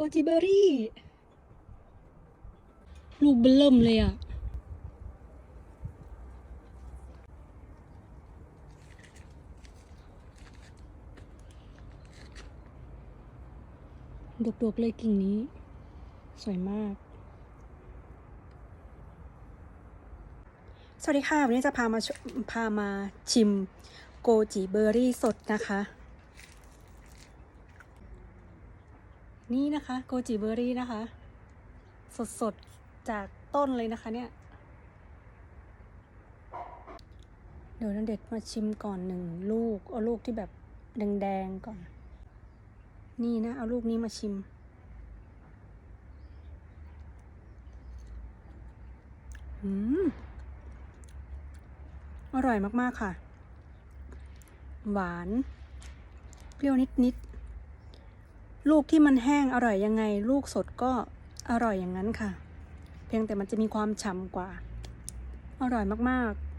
กจิเบอรี่ ลูกเบิ่มเลยอะ ดกๆเลยกิ่งนี้ สวยมากสวัสดีค่ะ วันนี้จะพามาพามาชิมโกจิเบอร์รี่สดนะคะ นี่นะคะโกจิเบอร์รี่นะคะ สดๆ จากต้นเลยนะคะเนี่ย เดี๋ยวนันเด็ดมาชิมก่อนหนึ่งลูก เอาลูกที่แบบแดงๆก่อน นี่นะ เอาลูกนี้มาชิม อืม อร่อยมากๆค่ะ หวาน เปรี้ยวนิดๆ ลูกที่มันแห้งอร่อยยังไง ลูกสดก็อร่อยอย่างนั้นค่ะ เพียงแต่มันจะมีความฉ่ำกว่า อร่อยมากๆ